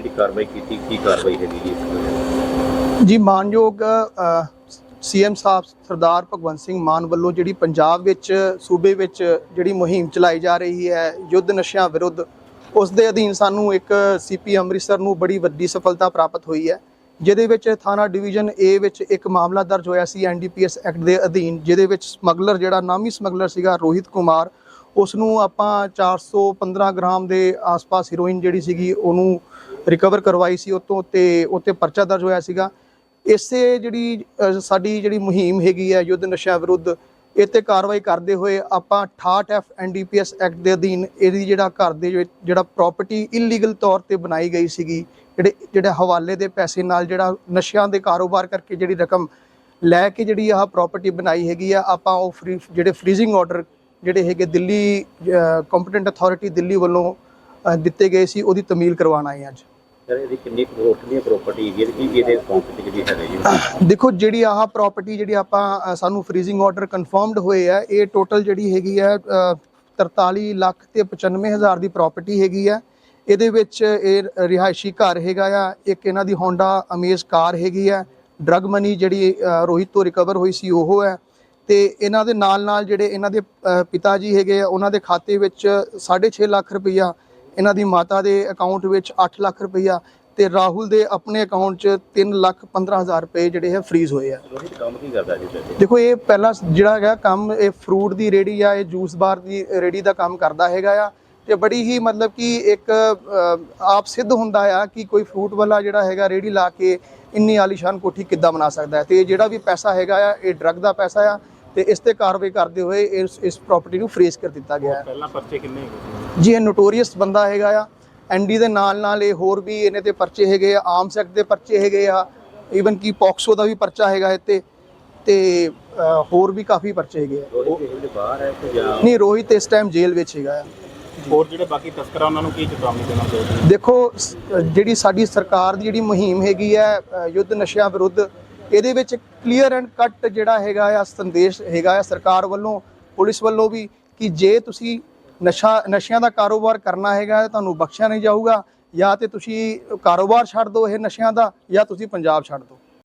ਜਿਹੜੀ ਕਾਰਵਾਈ ਕੀਤੀ, ਕੀ ਕਾਰਵਾਈ ਹੈਗੀ ਜੀ ਇਸ ਵਿੱਚ? ਜੀ, ਮਾਨਯੋਗ ਸੀਐਮ ਸਾਹਿਬ ਸਰਦਾਰ ਭਗਵੰਤ ਸਿੰਘ ਮਾਨ ਵੱਲੋਂ ਜਿਹੜੀ ਪੰਜਾਬ ਵਿੱਚ, ਸੂਬੇ ਵਿੱਚ ਜਿਹੜੀ ਮੁਹਿੰਮ ਚਲਾਈ ਜਾ ਰਹੀ ਹੈ, ਯੁੱਧ ਨਸ਼ਿਆਂ ਵਿਰੁੱਧ, ਉਸ ਦੇ ਅਧੀਨ ਸਾਨੂੰ ਇੱਕ ਸੀਪੀ ਅੰਮ੍ਰਿਤਸਰ ਨੂੰ ਬੜੀ ਵੱਡੀ ਸਫਲਤਾ ਪ੍ਰਾਪਤ ਹੋਈ ਹੈ, ਜਿਹਦੇ ਵਿੱਚ ਥਾਣਾ ਡਿਵੀਜ਼ਨ ਏ ਵਿੱਚ ਇੱਕ ਮਾਮਲਾ ਦਰਜ ਹੋਇਆ ਸੀ ਐਨਡੀਪੀਐਸ ਐਕਟ ਦੇ ਅਧੀਨ, ਜਿਹਦੇ ਵਿੱਚ ਸਮਗਲਰ, ਜਿਹੜਾ ਨਾਮੀ ਸਮਗਲਰ ਸੀਗਾ ਰੋਹਿਤ ਕੁਮਾਰ ਉਸ ਨੂੰ ਆਪਾਂ 415 ਗ੍ਰਾਮ ਦੇ ਆਸ-ਪਾਸ ਹੀਰੋਇਨ ਜਿਹੜੀ ਸੀਗੀ, ਉਹਨੂੰ ਰਿਕਵਰ ਕਰਵਾਈ ਸੀ ਉਤੋਂ ਤੇ ਉੱਤੇ ਪਰਚਾ ਦਰਜ ਹੋਇਆ ਸੀਗਾ। ਇਸੇ ਜਿਹੜੀ ਸਾਡੀ ਜਿਹੜੀ ਮੁਹਿੰਮ ਹੈਗੀ ਹੈ, ਯੁੱਧ ਨਸ਼ਾ ਵਿਰੁੱਧ ਇਹ ਤੇ ਕਾਰਵਾਈ ਕਰਦੇ ਹੋਏ ਆਪਾਂ 68 ਐਫ ਐਨਡੀਪੀਐਸ ਐਕਟ ਦੇ ਅਧੀਨ ਇਹਦੀ ਜਿਹੜਾ ਘਰ ਦੇ ਜਿਹੜਾ ਪ੍ਰਾਪਰਟੀ ਇਲੀਗਲ ਤੌਰ ਤੇ ਬਣਾਈ ਗਈ ਸੀਗੀ, ਜਿਹੜੇ ਜਿਹੜੇ ਹਵਾਲੇ ਦੇ ਪੈਸੇ ਨਾਲ ਜਿਹੜਾ ਨਸ਼ਿਆਂ ਦੇ ਕਾਰੋਬਾਰ ਕਰਕੇ ਜਿਹੜੀ ਰਕਮ ਲੈ ਕੇ ਜਿਹੜੀ ਆਹ ਪ੍ਰਾਪਰਟੀ ਬਣਾਈ ਹੈਗੀ ਆ, ਆਪਾਂ ਉਹ ਫ੍ਰੀ ਜਿਹੜੇ ਫ੍ਰੀਜ਼ਿੰਗ ਆਰਡਰ ਜਿਹੜੇ ਹੈਗੇ ਦਿੱਲੀ ਕੰਪੀਟੈਂਟ ਅਥਾਰਟੀ ਦਿੱਲੀ ਵੱਲੋਂ ਦਿੱਤੇ ਗਏ ਸੀ ਉਹਦੀ ਤਮੀਲ ਕਰਵਾਉਣ ਆਏ ਅੱਜ। ਸਰ ਇਹਦੀ ਕਿੰਨੀ ਕਰੋੜ ਦੀ ਪ੍ਰਾਪਰਟੀ ਹੈਗੀ ਹੈ ਤੇ ਕੀ ਇਹਦੇ ਅਕਾਊਂਟ ਵਿੱਚ ਜਿਹੜੀ ਹੈਗਾ ਜੀ? ਦੇਖੋ ਜਿਹੜੀ ਆਹ ਪ੍ਰਾਪਰਟੀ ਜਿਹੜੀ ਆਪਾਂ ਸਾਨੂੰ ਫ੍ਰੀਜ਼ਿੰਗ ਆਰਡਰ ਕਨਫਰਮਡ ਹੋਏ ਆ ਇਹ ਟੋਟਲ ਜਿਹੜੀ ਹੈਗੀ ਅ, 43 ਲੱਖ ਤੇ 95 ਹਜ਼ਾਰ ਦੀ ਪ੍ਰਾਪਰਟੀ ਹੈਗੀ ਆ। ਇਹਦੇ ਵਿੱਚ ਇਹ ਰਿਹਾਇਸ਼ੀ ਘਰ ਹੈਗਾ ਆ ਇੱਕ ਇਹਨਾਂ ਦੀ ਹੋਂਡਾ ਅਮੇਜ਼ ਕਾਰ ਹੈਗੀ ਆ। ਡਰਗ ਮਨੀ ਜਿਹੜੀ ਰੋਹਿਤ ਤੋਂ ਰਿਕਵਰ ਹੋਈ ਸੀ ਉਹ ਹੈ। ਤੇ ਇਹਨਾਂ ਦੇ ਨਾਲ ਨਾਲ ਜਿਹੜੇ ਇਹਨਾਂ ਦੇ ਪਿਤਾ ਜੀ ਹੈਗੇ ਆ ਉਹਨਾਂ ਦੇ ਖਾਤੇ ਵਿੱਚ 6.5 ਲੱਖ ਰੁਪਈਆ ਇਹਨਾਂ ਦੀ ਮਾਤਾ ਦੇ ਅਕਾਊਂਟ ਵਿੱਚ 8 ਲੱਖ ਰੁਪਈਆ ਤੇ ਰਾਹੁਲ ਦੇ ਆਪਣੇ ਅਕਾਊਂਟ 'ਚ 3 ਲੱਖ 15 ਹਜ਼ਾਰ ਰੁਪਏ ਜਿਹੜੇ ਹੈ ਫ੍ਰੀਜ਼ ਹੋਏ ਆ। ਰੋਹਿਤ ਕੰਮ ਕੀ ਕਰਦਾ ਜੀ ਵੈਸੇ ਦੇਖੋ ਇਹ ਪਹਿਲਾਂ ਜਿਹੜਾ ਹੈਗਾ ਕੰਮ ਇਹ ਫਰੂਟ ਦੀ ਰੇੜੀ ਆ ਇਹ ਜੂਸ ਬਾਰ ਦੀ ਰੇੜੀ ਦਾ ਕੰਮ ਕਰਦਾ ਹੈਗਾ ਆ ਤੇ ਬੜੀ ਹੀ ਮਤਲਬ ਕਿ ਇੱਕ ਆਪ ਸਿੱਧ ਹੁੰਦਾ ਆ ਕਿ ਕੋਈ ਫਰੂਟ ਵਾਲਾ ਜਿਹੜਾ ਹੈਗਾ ਰੇੜੀ ਲਾ ਕੇ ਇੰਨੀ ਆਲੀਸ਼ਾਨ ਕੋਠੀ ਕਿੱਦਾਂ ਬਣਾ ਸਕਦਾ ਹੈ। ਤੇ ਜਿਹੜਾ ਵੀ ਪੈਸਾ ਹੈਗਾ ਆ ਇਹ ਡਰੱਗ ਦਾ ਪੈਸਾ ਆ ਤੇ ਇਸ ਤੇ ਕਾਰਵਾਈ ਕਰਦੇ ਹੋਏ ਇਸ ਇਸ ਪ੍ਰਾਪਰਟੀ ਨੂੰ ਫ੍ਰੀਜ਼ ਕਰ ਦਿੱਤਾ ਗਿਆ ਹੈ। ਪਹਿਲਾਂ ਪਰਚੇ ਕਿੰਨੇ ਹੈਗੇ ਜੀ ਇਹ ਨੋਟੋਰੀਅਸ ਬੰਦਾ ਹੈਗਾ ਆ। ਐਨਡੀ ਦੇ ਨਾਲ ਨਾਲ ਇਹ ਹੋਰ ਵੀ ਇਹਨੇ ਤੇ ਪਰਚੇ ਹੈਗੇ ਆ। ਆਰਮਸ ਐਕਟ ਦੇ ਪਰਚੇ ਹੈਗੇ ਆ। ਈਵਨ ਕਿ ਪੌਕਸੋ ਦਾ ਵੀ ਪਰਚਾ ਹੈਗਾ ਇੱਥੇ ਤੇ। ਹੋਰ ਵੀ ਕਾਫੀ ਪਰਚੇ ਹੈਗੇ ਆ। ਨਹੀਂ ਰੋਹਿਤ ਇਸ ਟਾਈਮ ਜੇਲ੍ਹ ਵਿੱਚ ਹੈਗਾ ਆ। ਹੋਰ ਜਿਹੜੇ ਬਾਕੀ ਤਸਕਰ ਉਹਨਾਂ ਨੂੰ ਕੀ ਚੇਤਾਵਨੀ ਦੇਣਾ ਚਾਹੁੰਦੇ ਦੇਖੋ ਜਿਹੜੀ ਸਾਡੀ ਸਰਕਾਰ ਦੀ ਜਿਹੜੀ ਮੁਹਿੰਮ ਹੈਗੀ ਹੈ ਯੁੱਧ ਨਸ਼ਿਆਂ ਵਿਰੁੱਧ ਇਹਦੇ ਵਿੱਚ ਕਲੀਅਰ ਐਂਡ ਕੱਟ ਜਿਹੜਾ ਹੈਗਾ ਆ ਸੰਦੇਸ਼ ਹੈਗਾ ਆ ਸਰਕਾਰ ਵੱਲੋਂ, ਪੁਲਿਸ ਵੱਲੋਂ ਵੀ ਕਿ ਜੇ ਤੁਸੀਂ ਨਸ਼ਾ, ਨਸ਼ਿਆਂ ਦਾ ਕਾਰੋਬਾਰ ਕਰਨਾ ਹੈਗਾ ਤੁਹਾਨੂੰ ਬਖਸ਼ਿਆ ਨਹੀਂ ਜਾਊਗਾ, ਜਾਂ ਤੇ ਤੁਸੀਂ ਕਾਰੋਬਾਰ ਛੱਡ ਦਿਓ ਇਹ ਨਸ਼ਿਆਂ ਦਾ, ਜਾਂ ਤੁਸੀਂ ਪੰਜਾਬ ਛੱਡ ਦਿਓ।